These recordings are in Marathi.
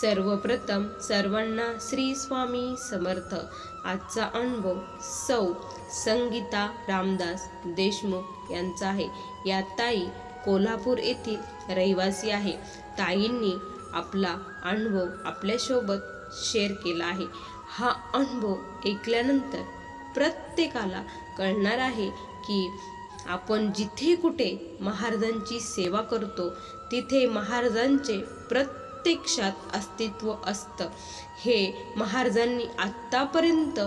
सर्वप्रथम सर्वांना श्री स्वामी समर्थ. आजचा अनुभव सौ संगीता रामदास देशमुख यांचा आहे. या ताई कोल्हापूर येथील रहिवासी आहे. ताईंनी आपला अनुभव आपल्यासोबत शेअर केला आहे. हा अनुभव ऐकल्यानंतर प्रत्येकाला कळणार आहे की आपण जिथे कुठे महाराजांची सेवा करतो तिथे महाराजांचे प्रत्यक्षात अस्तित्व असतं. हे महाराजांनी आत्तापर्यंत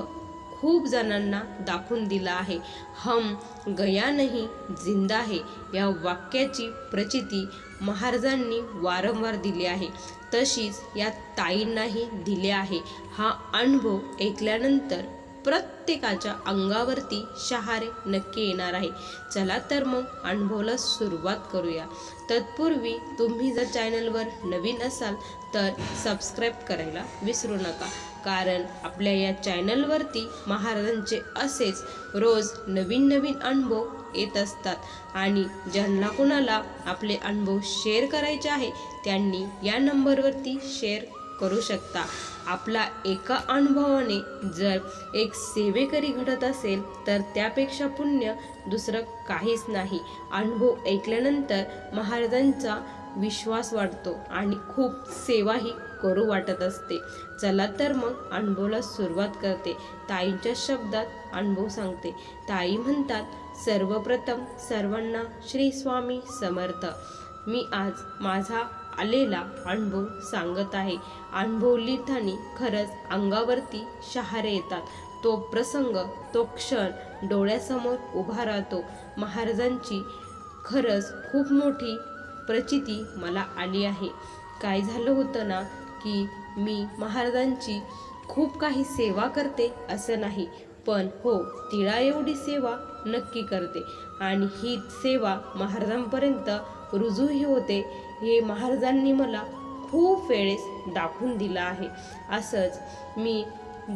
खूप जणांना दाखवून दिलं आहे. हम गया नाही जिंदा आहे. या वाक्याची प्रचिती महाराजांनी वारंवार दिली आहे. तशीच या ताईंनाही दिले आहे. हा अनुभव ऐकल्यानंतर प्रत्येकाच्या अंगावरती शहारे नक्की येणार आहे. चला तर मग अनुभवाला सुरुवात करूया. तत्पूर्वी तुम्ही जर चॅनलवर नवीन असाल तर सबस्क्राईब करायला विसरू नका. कारण आपल्या या चॅनलवरती महाराजांचे असेच रोज नवीन नवीन अनुभव येत असतात. आणि ज्यांना कुणाला आपले अनुभव शेअर करायचे आहे त्यांनी या नंबरवरती शेअर करू शकता. आपला एका अनुभवाने जर एक सेवेकरी घडत असेल तर त्यापेक्षा पुण्य दुसरं काहीच नाही. अनुभव ऐकल्यानंतर महाराजांचा विश्वास वाढतो आणि खूप सेवाही करू वाटत असते. चला तर मग अनुभवला सुरुवात करते. ताईंच्या शब्दात अनुभव सांगते. ताई म्हणतात सर्वप्रथम सर्वांना श्री स्वामी समर्थ. मी आज माझा आलेला अनुभव सांगत आहे. अनुभव लिहिताना खरंच अंगावरती शहारे येतात. तो प्रसंग तो क्षण डोळ्यासमोर उभा राहतो. महाराजांची खरंच खूप मोठी प्रचिती मला आली आहे. काय झालं होतं ना की मी महाराजांची खूप काही सेवा करते असं नाही पण हो तिळा एवढी सेवा नक्की करते. आणि ही सेवा महाराजांपर्यंत रुजूही होते हे महाराजांनी मला खूप वेळेस दाखवून दिलं आहे. असंच मी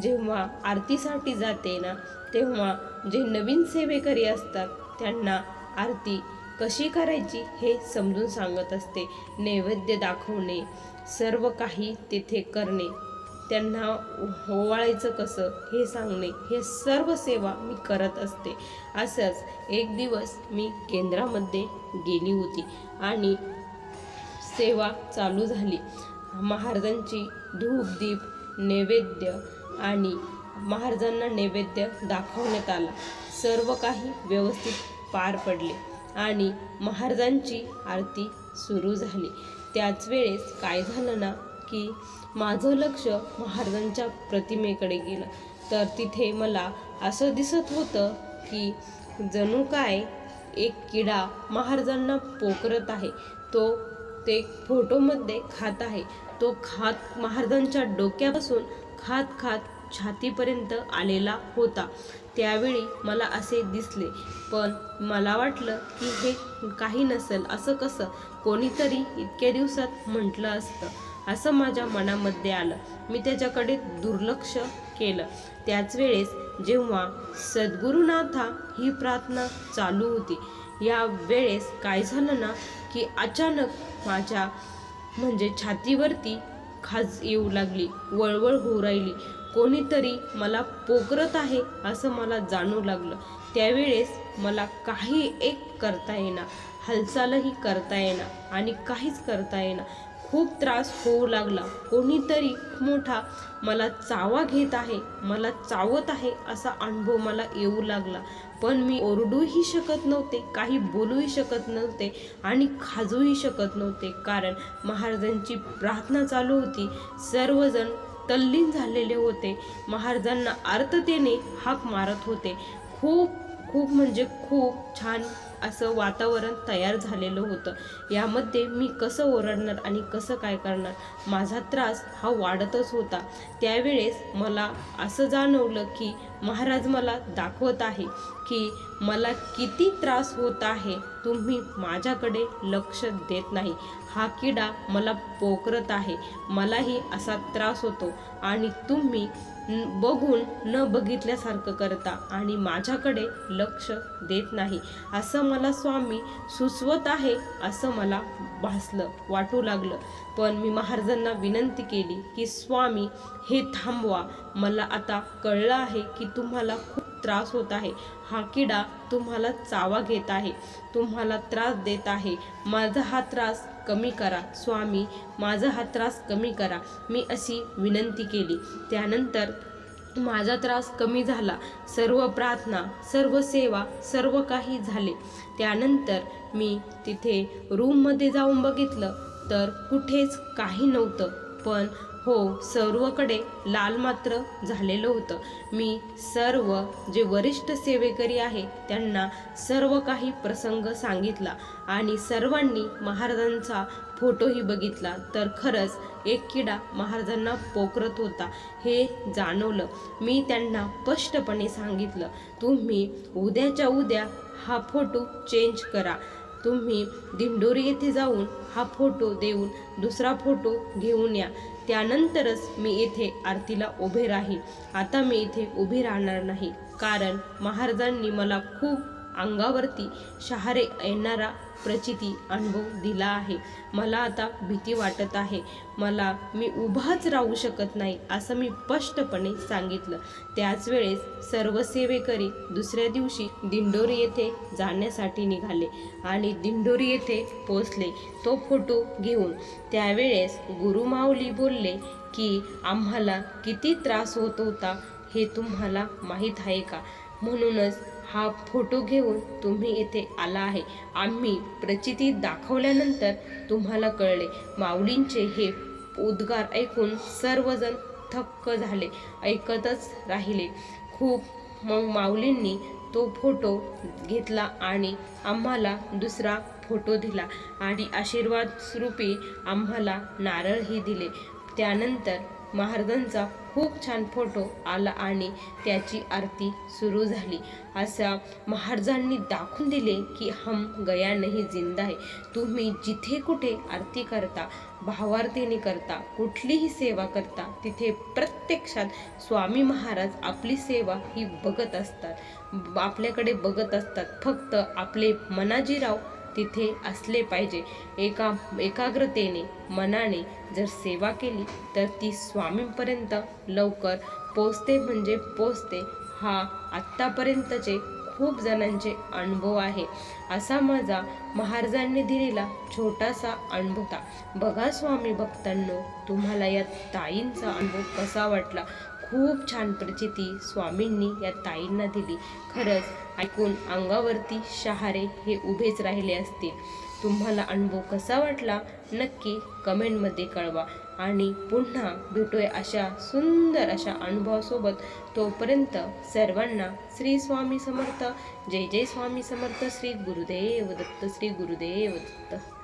जेव्हा आरतीसाठी जाते ना तेव्हा जे नवीन सेवेकरी असतात त्यांना आरती कशी करायची हे समजून सांगत असते. नैवेद्य दाखवणे सर्व काही तेथे करणे. त्यांना ओवाळायचं कसं हे सांगणे हे सर्व सेवा मी करत असते. असंच एक दिवस मी केंद्रामध्ये गेली होती आणि सेवा चालू झाली. महाराजांची धूप दीप नैवेद्य आणि महाराजांना नैवेद्य दाखवण्यात आला. सर्व काही व्यवस्थित पार पडले आणि महाराजांची आरती सुरू झाली. त्याच वेळेस काय झालं ना की माझं लक्ष महाराजांच्या प्रतिमेकडे गेलं. तर तिथे मला असं दिसत होतं की जणू काय एक किडा महाराजांना पोकरत आहे. तो ते फोटोमध्ये खात आहे. तो खात महाराजांच्या डोक्यापासून खात खात छातीपर्यंत आलेला होता. त्यावेळी मला असे दिसले. पण मला वाटलं की हे काही नसेल. असं कसं? कोणीतरी इतक्या दिवसात म्हटलं असतं. असं माझ्या मनामध्ये आलं. मी त्याच्याकडे दुर्लक्ष केलं. त्याच वेळेस जेव्हा सद्गुरुनाथा ही प्रार्थना चालू होती या वेळेस काय झालं ना की अचानक माझ्या म्हणजे छातीवरती खाज येऊ लागली वळवळ होऊ राहिली. कोणीतरी मला पोकरत आहे असं मला जाणू लागलं. त्यावेळेस मला काही एक करता येणार हालचालही करता येणार आणि काहीच करता येणार खूप त्रास होऊ लागला. कोणीतरी मोठा मला चावा घेत आहे मला चावत आहे असा अनुभव मला येऊ लागला. पण मी ओरडूही शकत नव्हते काही बोलूही शकत नव्हते आणि खाजूही शकत नव्हते. कारण महाराजांची प्रार्थना चालू होती. सर्वजण तल्लीन झालेले होते. महाराजांना आर्ततेने हाक मारत होते. खूप खूप म्हणजे खूप छान असं वातावरण तयार झालेलं होतं. यामध्ये मी कसं ओरडणार आणि कसं काय करणार? माझा त्रास हा वाढतच होता. त्यावेळेस मला असं जाणवलं की महाराज मला दाखवत आहे की मला किती त्रास होत आहे. तुम्ही माझ्याकडे लक्ष देत नाही. हा किडा मला पोकरत आहे. मलाही असा त्रास होतो. आणि तुम्ही बघून न बघितल्यासारखं करता आणि माझ्याकडे लक्ष देत नाही. असं मला स्वामी सुचवत आहे असं मला भासलं वाटू लागलं. पण मी महाराजांना विनंती केली की स्वामी हे थांबवा. मला आता कळलं आहे की तुम्हाला खूप त्रास होत आहे. हा किडा तुम्हाला चावा घेत आहे. तुम्हाला त्रास देत आहे. माझा हा त्रास कमी करा. स्वामी माझा हा त्रास कमी करा. मी अशी विनंती केली. त्यानंतर माझा त्रास कमी झाला. सर्व प्रार्थना सर्व सेवा सर्व काही झाले. त्यानंतर मी तिथे रूममध्ये जाऊन बघितलं तर कुठेच काही नव्हतं. पण हो सर्वकडे लाल मात्र झालेलं होतं. मी सर्व जे वरिष्ठ सेवेकरी आहे त्यांना सर्व काही प्रसंग सांगितला आणि सर्वांनी महाराजांचा फोटोही बघितला. तर खरंच एक किडा महाराजांना पोकरत होता हे जाणवलं. मी त्यांना स्पष्टपणे सांगितलं तुम्ही उद्याच्या उद्या हा फोटो चेंज करा. तुम्ही दिंडोरी येथे जाऊन हा फोटो देऊन दुसरा फोटो घेऊन या. त्यानंतरच मी येथे आरतीला उभे राहील आता मी इथे उभी राहणार नाही. कारण महाराजांनी मला खूप अंगावरती शहारे येणारा प्रचिती अनुभव दिला आहे. मला आता भीती वाटत आहे. मला मी उभाच राहू शकत नाही असं मी स्पष्टपणे सांगितलं. त्याच वेळेस सर्व सेवेकरी दुसऱ्या दिवशी दिंडोरी येथे जाण्यासाठी निघाले आणि दिंडोरी येथे पोचले तो फोटो घेऊन त्यावेळेस गुरुमाऊली बोलले की आम्हाला किती त्रास होत होता हे तुम्हाला माहीत आहे का? म्हणूनच हा फोटो घेऊन तुम्ही इथे आला आहे. आम्ही प्रचिती दाखवल्यानंतर तुम्हाला कळले. माऊलींचे हे उद्गार ऐकून सर्वजण थक्क झाले. ऐकतच राहिले. खूप मग माऊलींनी तो फोटो घेतला आणि आम्हाला दुसरा फोटो दिला आणि आशीर्वाद स्वरूपी आम्हाला नारळही दिले. त्यानंतर महाराजांचा खूप छान फोटो आला आणि त्याची आरती सुरू झाली. असा महाराजांनी दाखवून दिले की हम गया नाही जिंदा आहे तुम्ही जिथे कुठे आरती करता भावार्थीने करता कुठलीही सेवा करता तिथे प्रत्यक्षात स्वामी महाराज आपली सेवा ही बघत असतात. आपल्याकडे बघत असतात. फक्त आपले मनाजीराव तिथे असले पाहिजे. एका एकाग्रतेने मनाने जर सेवा केली तर ती स्वामींपर्यंत लवकर पोचते म्हणजे पोचते हा आत्तापर्यंतचे खूप जणांचे अनुभव आहे. असा माझा महाराजांनी दिलेला छोटासा अनुभव होता. बघा स्वामी भक्तांनो तुम्हाला या ताईंचा अनुभव कसा वाटला? खूप छान प्रचिती स्वामींनी या ताईंना दिली. खरंच ऐकून अंगावरती शहारे हे उभेच राहिले असतील. तुम्हाला अनुभव कसा वाटला? नक्की कमेंटमध्ये कळवा. आणि पुन्हा भेटूया अशा सुंदर अशा अनुभवासोबत. तोपर्यंत सर्वांना श्री स्वामी समर्थ. जय जय स्वामी समर्थ. श्री गुरुदेव दत्त. श्री गुरुदेव दत्त.